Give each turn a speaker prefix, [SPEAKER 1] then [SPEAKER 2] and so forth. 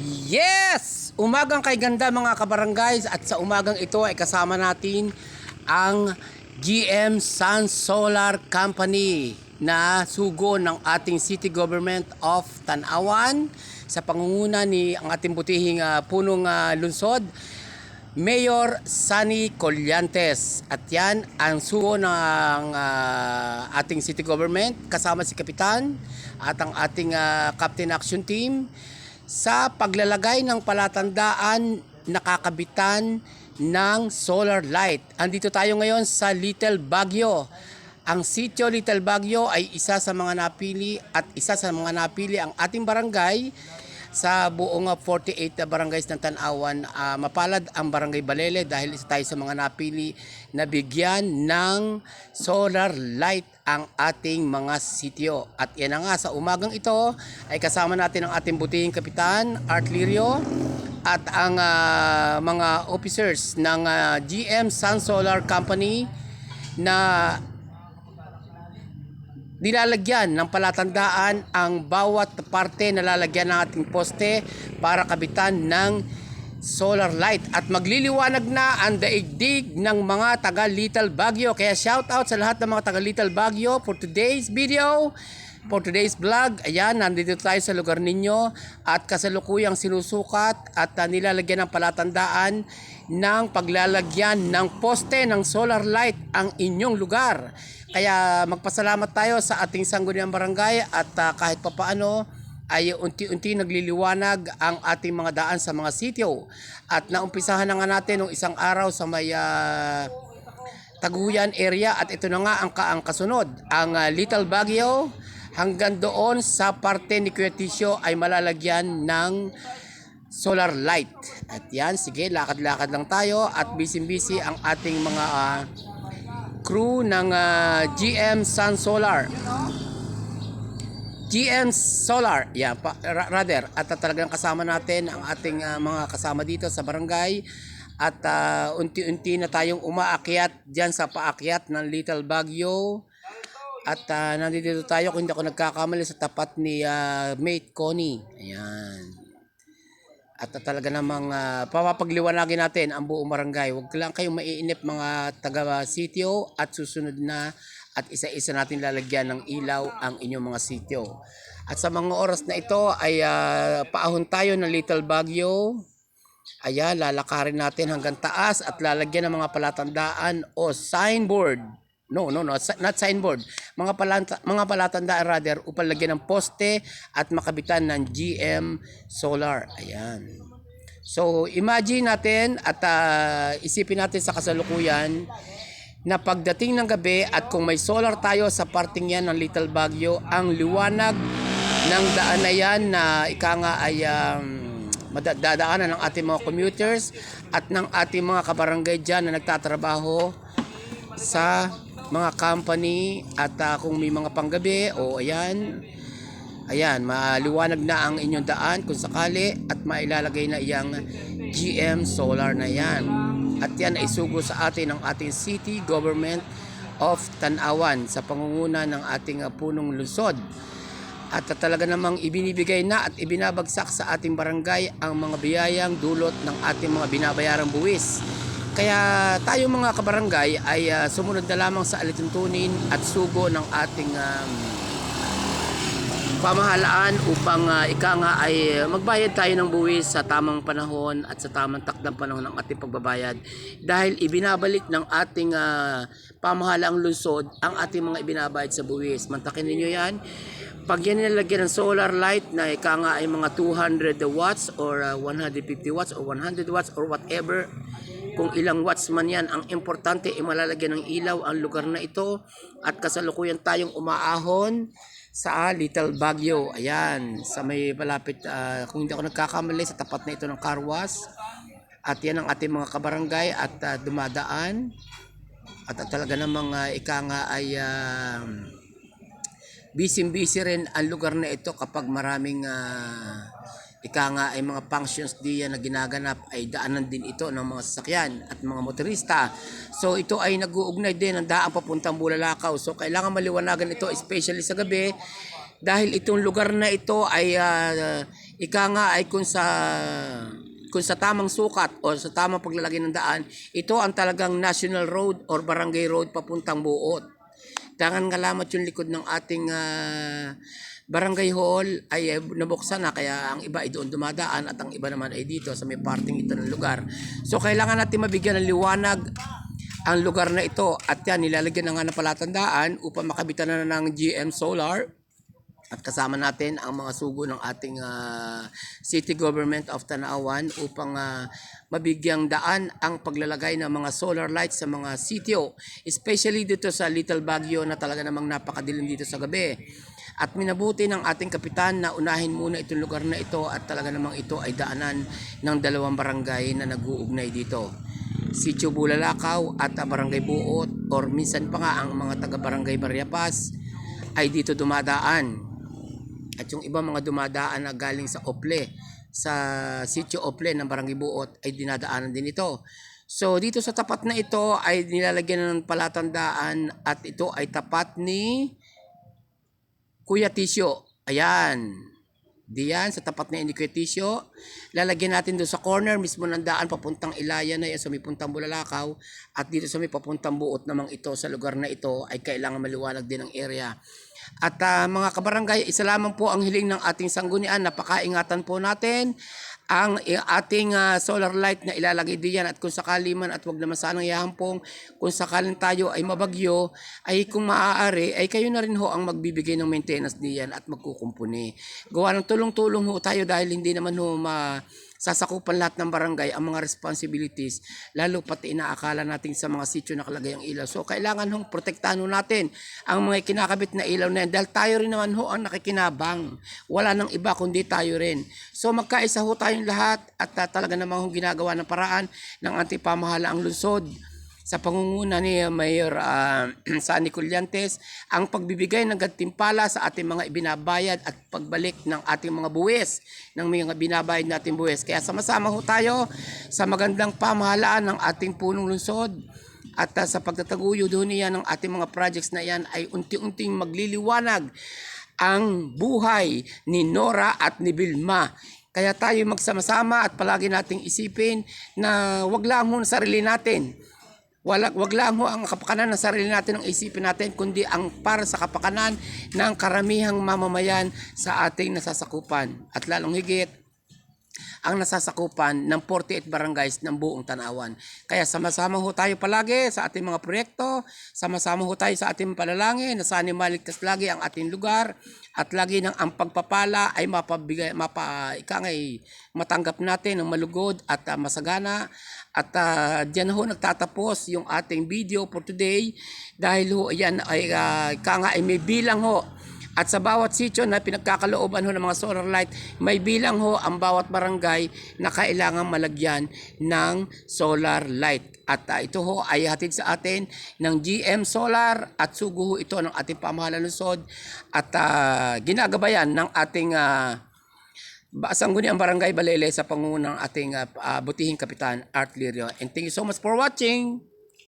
[SPEAKER 1] Yes! Umagang kay ganda mga kabarangays at sa umagang ito ay kasama natin ang GM Sun Solar Company na sugo ng ating City Government of Tanawan sa pangunguna ni ang ating butihing ah, punong ah, lungsod Mayor Sunny Collantes. At yan ang sugo ng ah, ating city government kasama si Kapitan at ang ating ah, Captain Action Team sa paglalagay ng palatandaan nakakabitan ng solar light. Andito tayo ngayon sa Little Baguio. Ang sitio Little Baguio ay isa sa mga napili at isa sa mga napili ang ating barangay sa buong ah, 48 na barangays ng Tanawan, ah, mapalad ang Barangay Balele dahil isa tayo sa mga napili na bigyan ng solar light ang ating mga sitio. At yan nga, sa umagang ito ay kasama natin ang ating butihing kapitan, Art Lirio, at ang ah, mga officers ng ah, GM Sun Solar Company na nilalagyan ng palatandaan ang bawat parte na lalagyan ng ating poste para kabitan ng solar light at magliliwanag na ang daigdig ng mga taga Little Baguio. Kaya shout out sa lahat ng mga taga Little Baguio for today's video for today's vlog. Ayan nandito tayo sa lugar ninyo at kasalukuyang sinusukat at uh, nilalagyan ng palatandaan ng paglalagyan ng poste ng solar light ang inyong lugar. Kaya magpasalamat tayo sa ating sangguniang barangay at ah, kahit papaano ay unti-unti nagliliwanag ang ating mga daan sa mga sityo. At naumpisahan na nga natin nung isang araw sa may ah, Taguyan area at ito na nga ang, ka- ang kasunod. Ang ah, Little Baguio hanggang doon sa parte ni Kuya Tisio ay malalagyan ng solar light. At yan, sige, lakad-lakad lang tayo at busy-busy ang ating mga ah, crew ng ah, GM Sun Solar. GM Solar, yeah, pa, ra- rather, at uh, talagang kasama natin ang ating ah, mga kasama dito sa barangay at ah, unti-unti na tayong umaakyat diyan sa paakyat ng Little Baguio. At ah, nandito tayo kung hindi ako nagkakamali sa tapat ni ah, mate Connie. Ayan. At uh, talaga namang uh, papapagliwanagin natin ang buong barangay. Huwag lang kayong maiinip mga taga-sityo at susunod na at isa-isa natin lalagyan ng ilaw ang inyong mga sityo. At sa mga oras na ito ay uh, paahon tayo ng Little Baguio. Ayan, lalakarin natin hanggang taas at lalagyan ng mga palatandaan o signboard. No, no, no, not signboard. Mga palanta, mga palatandaan rather upang lagyan ng poste at makabitan ng GM Solar. Ayan. So, imagine natin at ah, isipin natin sa kasalukuyan na pagdating ng gabi at kung may solar tayo sa parting yan ng Little Baguio, ang liwanag ng daan na yan na ika nga ay um, madadaanan ng ating mga commuters at ng ating mga kabarangay dyan na nagtatrabaho sa mga company at ah, kung may mga panggabi o ayan ayan maliwanag na ang inyong daan kung sakali at mailalagay na iyang GM solar na yan at yan ay sugo sa atin ng ating city government of Tanawan sa pangunguna ng ating ah, punong lungsod at talaga namang ibinibigay na at ibinabagsak sa ating barangay ang mga biyayang dulot ng ating mga binabayarang buwis. Kaya tayo mga kabarangay ay ah, sumunod na lamang sa alituntunin at sugo ng ating um, pamahalaan upang ah, ika nga ay magbayad tayo ng buwis sa tamang panahon at sa tamang takdang panahon ng ating pagbabayad dahil ibinabalik ng ating ah, pamahalaang lungsod ang ating mga ibinabayad sa buwis. Mantakin ninyo yan. Pag yan nilalagyan ng solar light na ika nga ay mga 200 watts or ah, 150 watts or 100 watts or whatever kung ilang watts man yan, ang importante ay malalagyan ng ilaw ang lugar na ito at kasalukuyan tayong umaahon sa Little Baguio. Ayan, sa may malapit, ah, kung hindi ako nagkakamali, sa tapat na ito ng Carwas. At yan ang ating mga kabarangay at ah, dumadaan. At ah, talaga namang uh, ika nga ay ah, busy-busy rin ang lugar na ito kapag maraming ah, ika nga ay mga functions diyan na ginaganap ay daanan din ito ng mga sasakyan at mga motorista. So ito ay nag-uugnay din ng daan papuntang Bulalakaw. So kailangan maliwanagan ito especially sa gabi dahil itong lugar na ito ay ah, ika nga ay kung sa kung sa tamang sukat o sa tamang paglalagay ng daan, ito ang talagang national road or barangay road papuntang buot. Tangan nga lamang yung likod ng ating ah, barangay hall. Ay eh, nabuksan na kaya ang iba ay doon dumadaan at ang iba naman ay dito sa may parting ito ng lugar. So kailangan natin mabigyan ng liwanag ang lugar na ito. At yan nilalagyan na nga ng palatandaan upang makabitan na ng GM Solar at kasama natin ang mga sugo ng ating ah, City Government of Tanawan upang ah, mabigyang daan ang paglalagay ng mga solar lights sa mga sitio. Especially dito sa Little Baguio na talaga namang napakadilim dito sa gabi. At minabuti ng ating kapitan na unahin muna itong lugar na ito at talaga namang ito ay daanan ng dalawang barangay na nag-uugnay dito. Sitio Bulalakaw at Barangay Buot or minsan pa nga ang mga taga-barangay Barriapas ay dito dumadaan. At yung ibang mga dumadaan na galing sa Ople, sa sitio Ople ng Barangay Buot ay dinadaanan din ito. So dito sa tapat na ito ay nilalagyan ng palatandaan at ito ay tapat ni Kuya Tisyo. Ayan. Diyan, sa tapat na ni Kuya Tisyo. Lalagyan natin doon sa corner mismo ng daan papuntang Ilaya na yan sa may puntang Bulalakaw. At dito sa may papuntang buot namang ito sa lugar na ito ay kailangan maliwanag din ang area. At ah, mga kabarangay, isa lamang po ang hiling ng ating sanggunian. Napakaingatan po natin ang i- ating ah, solar light na ilalagay diyan at kung sakali man at wag naman sanang ihahampong kung sakaling tayo ay mabagyo ay kung maaari ay kayo na rin ho ang magbibigay ng maintenance diyan at magkukumpuni. Gawa ng tulong-tulong ho tayo dahil hindi naman ho ma sasakupan lahat ng barangay ang mga responsibilities lalo pati inaakala natin sa mga sityo nakalagay ang ilaw. So kailangan hong protektahan ho natin ang mga kinakabit na ilaw na yan dahil tayo rin naman ho ang nakikinabang. Wala nang iba kundi tayo rin. So magkaisa ho tayong lahat at uh, talaga namang hong ginagawa ng paraan ng ating pamahalaang lungsod sa pangunguna ni Mayor uh, Sani Colliantes ang pagbibigay ng gantimpala sa ating mga ibinabayad at pagbalik ng ating mga buwis ng mga binabayad nating buwis. Kaya sama-sama ho tayo sa magandang pamahalaan ng ating punong lungsod at uh, sa pagtataguyod niya ng ating mga projects na yan ay unti-unting magliliwanag ang buhay ni Nora at ni Vilma. Kaya tayo magsama-sama at palagi nating isipin na wag lang sarili natin. Wala, wag lang ho ang kapakanan ng sarili natin ang isipin natin, kundi ang para sa kapakanan ng karamihang mamamayan sa ating nasasakupan. At lalong higit, ang nasasakupan ng 48 barangays ng buong Tanawan. Kaya sama-sama ho tayo palagi sa ating mga proyekto, sama-sama ho tayo sa ating panalangin na sana maligtas lagi ang ating lugar at lagi ng ang pagpapala ay mapabigay, mapa, ika nga, ay matanggap natin ng malugod at ah, masagana. At uh, dyan ho nagtatapos yung ating video for today dahil ho yan ay uh, ika nga ay may bilang ho at sa bawat sityo na pinagkakalooban ho ng mga solar light, may bilang ho ang bawat barangay na kailangan malagyan ng solar light. At ah, ito ho ay hatid sa atin ng GM Solar at sugo ho ito ng ating pamahalaan lungsod at ah, ginagabayan ng ating uh, Sangguniang Barangay Balele sa pangunang ating ah, ah, butihing kapitan Art Lirio. And thank you so much for watching!